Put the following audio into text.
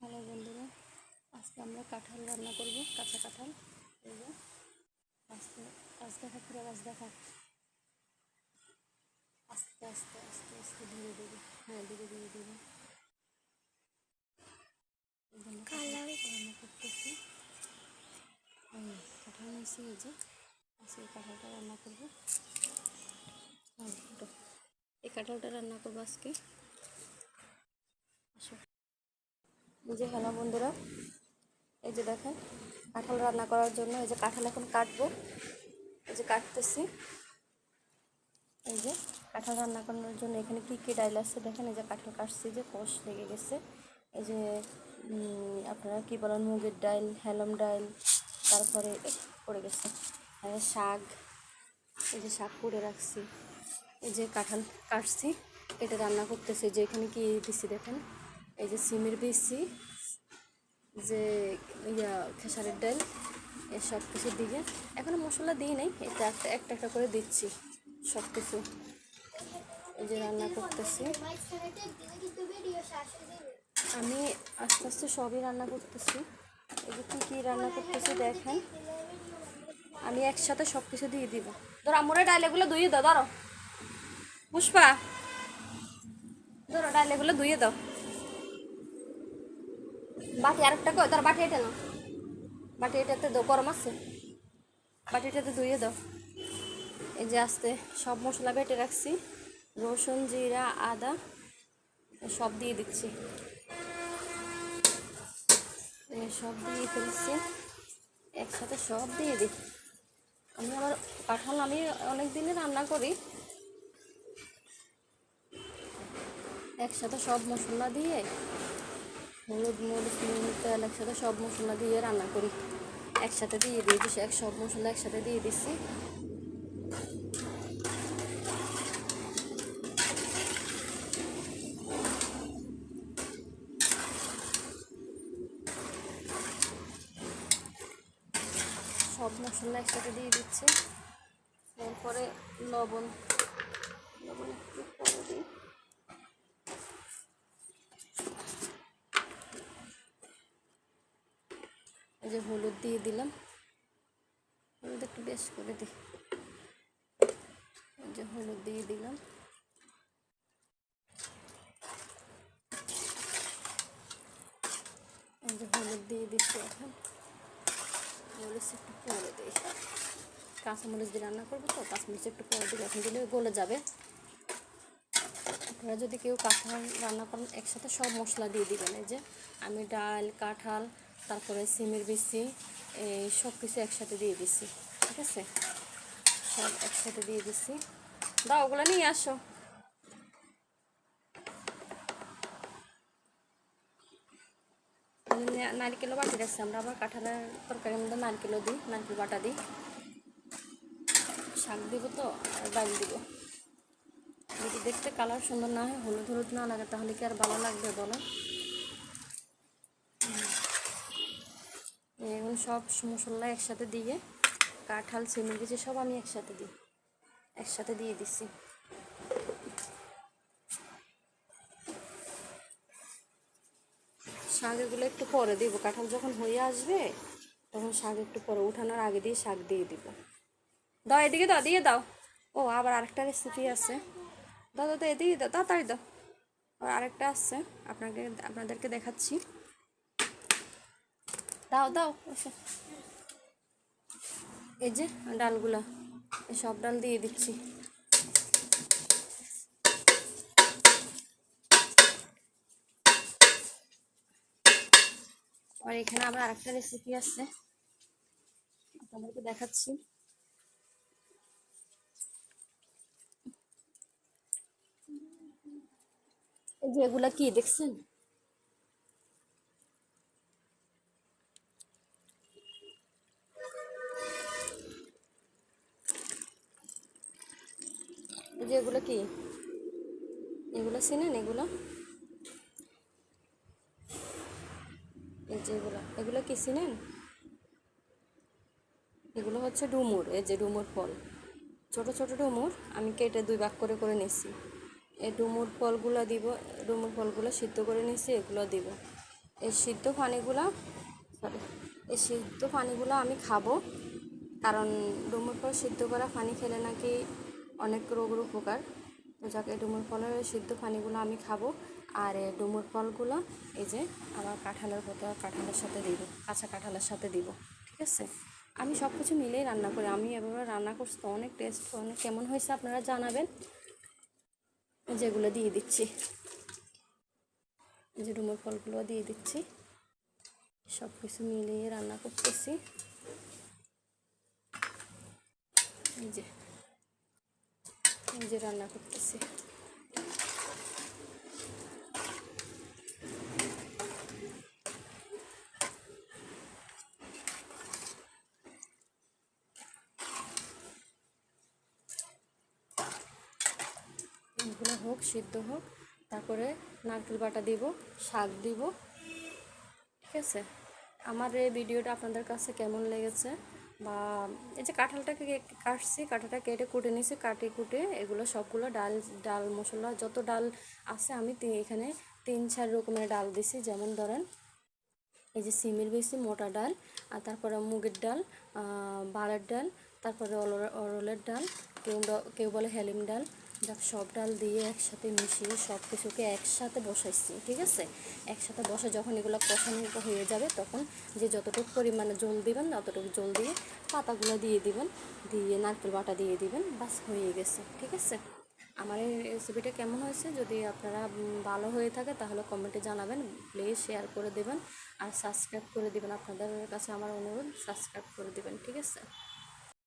Hello বন্ধুরা আজকে আমরা কাঁঠাল রান্না করব কাঁচা কাঁঠাল। যে আস্তে আস্তে দেখা পুরো আওয়াজ দেখা আস্তে আস্তে আস্তে আস্তে ধীরে ধীরে হ্যাঁ ধীরে ধীরে ধীরে। রান্না করতেছি। কাঁঠাল নিয়েছি এই যে আজকে কাঁঠালটা রান্না করব। এই কাঁঠালটা রান্না করব আজকে আসো যে হ্যালো বন্ধুরা এই যে দেখেন কাঁঠাল রান্না করার জন্য এই যে কাঁঠাল এখন কাটবো এই যে কাটতেছি এই যে কাঁঠাল রান্না করার জন্য এখানে কী কী ডাইল আছে দেখেন এই যে কাঁঠাল কাটছি যে কষ লেগে গেছে এই যে আপনারা কী বলেন মুগের ডাইল হেলম ডাইল তারপরে পড়ে গেছে শাক এই যে শাক করে রাখছি এই যে কাঁঠাল কাটছি এটা রান্না করতেছি যে এখানে কি দিছি দেখেন এই যে সিমের বিচি যে ইয়া খেসারের ডাল এই সব কিছু দিয়ে। এখনও মশলা দিই নাই, এটা একটা একটা একটা করে দিচ্ছি সব কিছু। এই যে রান্না করতেছি। আমি আস্তে আস্তে সবই রান্না করতেছি। এই যে কী কী রান্না করতেছি দেখেন। আমি একসাথে সব কিছু দিয়ে দিব। ধরো আমরা ডাল এগুলো ধুয়ে দাও, ধরো। পুষ্পা, ধরো, ডাল এগুলো ধুয়ে দাও। বাটি আরেকটা কই? তোর বাটি এটা না বাটি এটাতে দাও গরম আছে। বাটিটাতে ধুয়ে দাও। এই যে আস্তে সব মশলা বেটে রাখছি। রসুন, জিরা, আদা, সব দিয়ে দিচ্ছি। সব দিয়ে ফেলছি। একসাথে সব দিয়ে দিই। আমি আবার কাঁঠাল আমি অনেক দিনে রান্না করি। একসাথে সব মশলা দিয়ে হলুদ, মরিচ, নুন, তেল একসাথে সব মশলা দিয়ে রান্না করি। একসাথে দিয়ে দিয়ে দিছি, এক সব মশলা একসাথে দিয়ে দিচ্ছি সব মশলা একসাথে দিয়ে দিচ্ছি। এরপরে লবণ। লবণ একটু পরে দিই। এই যে হলুদ দিয়ে দিলাম। হলুদ একটু বেশ করে দিই। এই যে হলুদ দিয়ে দিলাম। এই যে হলুদ দিয়ে দিচ্ছি এখন। মরিচ একটু পরে দিই। কাঁচামরিচ দিয়ে রান্না করব তো, কাঁচামরিচ একটু পরে দিলে এখন দিলে গলে যাবে। আপনারা যদি কেউ কাঁঠাল রান্না করেন, একসাথে সব মশলা দিয়ে দিবেন। এই যে আমি ডাল, কাঁঠাল তারপরে সিমের বিচি, এই সব কিছু একসাথে দিয়ে দিছি, ঠিক আছে? সব একসাথে দিয়ে দিছি। দাও, ওগুলো নিয়ে আসো। নারকেলও বাটি রাখছি আমরা আবার কাঁঠালের তরকারির মধ্যে নারকেলও দিই, নারকেল বাটা দিই। শাক দিব তো, আর ডাল দিব। যদি দেখতে কালার সুন্দর না হয়, হলুদ হলুদ না লাগে, তাহলে কি আর ভালো লাগবে বলো এখন সব মশলা একসাথে দিয়ে কাঁঠাল চিনি কিছু সব আমি একসাথে দিই। একসাথে দিয়ে দিচ্ছি শাক এগুলো একটু পরে দিব। কাঁঠাল যখন হয়ে আসবে তখন শাক একটু পরে উঠানোর আগে দিয়ে শাক দিয়ে দিব। দাও এদিকে দাও দিয়ে দাও। ও আবার আরেকটা রেসিপি আছে। দাও দাও দাও, এদিকে দাও তাড়াতাড়ি দাও। আর আরেকটা আছে। আপনাকে আপনাদেরকে দেখাচ্ছি। দাও দাও। এই যে ডালগুলা সব ডাল দিয়ে দিচ্ছি। আর এখানে আবার আরেকটা রেসিপি আছে। আপনাদেরকে দেখাচ্ছি। এই যে এগুলা কি, দেখছেন? যে এগুলো কি? এগুলো চিনেন? এগুলো? এই যে এগুলো। এগুলো কি চিনেন? এগুলো হচ্ছে ডুমুর, এই যে ডুমুর ফল। ছোট ছোট ডুমুর, আমি কেটে দুই ভাগ করে করে নিছি। এই ডুমুর ফলগুলো দিব, ডুমুর ফলগুলো সিদ্ধ করে নিছি, এগুলো দিব। এই সিদ্ধ পানিগুলো সরি এই সিদ্ধ পানিগুলো আমি খাব, কারণ ডুমুর ফল সিদ্ধ করা পানি খেলে নাকি অনেক রোগের উপকার। তো যাকে ডুমুর ফলের সিদ্ধ পানিগুলো আমি খাব। আর ডুমুর ফলগুলো এই যে আমার কাঁঠালের ভোতা কাঁঠালের সাথে দিব, কাঁচা কাঁঠালের সাথে দিব, ঠিক আছে? আমি সব কিছু মিলেই রান্না করি। আমি এভাবে রান্না করছি তো অনেক টেস্ট, অনেক কেমন হয়েছে আপনারা জানাবেন। যেগুলো দিয়ে দিচ্ছি। যে ডুমুর ফলগুলো দিয়ে দিচ্ছি। সব কিছু মিলিয়ে রান্না করতেছি। এই যে যে রান্না করতেছি। এগুলো হোক, সিদ্ধ হোক, তারপরে নারকেল বাটা দিব, শাক দিব। ঠিক আছে? আমার এই ভিডিওটা আপনাদের কাছে কেমন লেগেছে? বা এই যে কাঁঠালটাকে কাটছি, কাঁঠালটা কেটে কুটে নিয়েছি কাটে কুটে এগুলো সবগুলো ডাল ডাল মশলা যত ডাল আছে আমি এখানে তিন চার রকমের ডাল দিছি। যেমন ধরেন এই যে সিমের বেশি মোটা ডাল, আর তারপরে মুগের ডাল বালের ডাল, তারপরে অরল- অরলের ডাল, কেউ কেউ বলে হেলিম ডাল সব ডাল দিয়ে একসাথে মিশিয়ে সব কিছুকে একসাথে বসাইছি, ঠিক আছে? একসাথে বসে যখন এগুলো কষানো হয়ে যাবে, তখন যে যতটুকু পরিমাণে জল দিবেন ততটুকু জল দিয়ে পাতাগুলো দিয়ে দিবেন, দিয়ে নারকেল বাটা দিয়ে দিবেন, বাস হয়ে গেছে, ঠিক আছে? আমার এই রেসিপিটা কেমন হয়েছে? যদি আপনারা ভালো হয়ে থাকে, তাহলে কমেন্টে জানাবেন প্লিজ শেয়ার করে দেবেন, আর সাবস্ক্রাইব করে দেবেন। আপনাদের কাছে আমার অনুরোধ সাবস্ক্রাইব করে দেবেন, ঠিক আছে?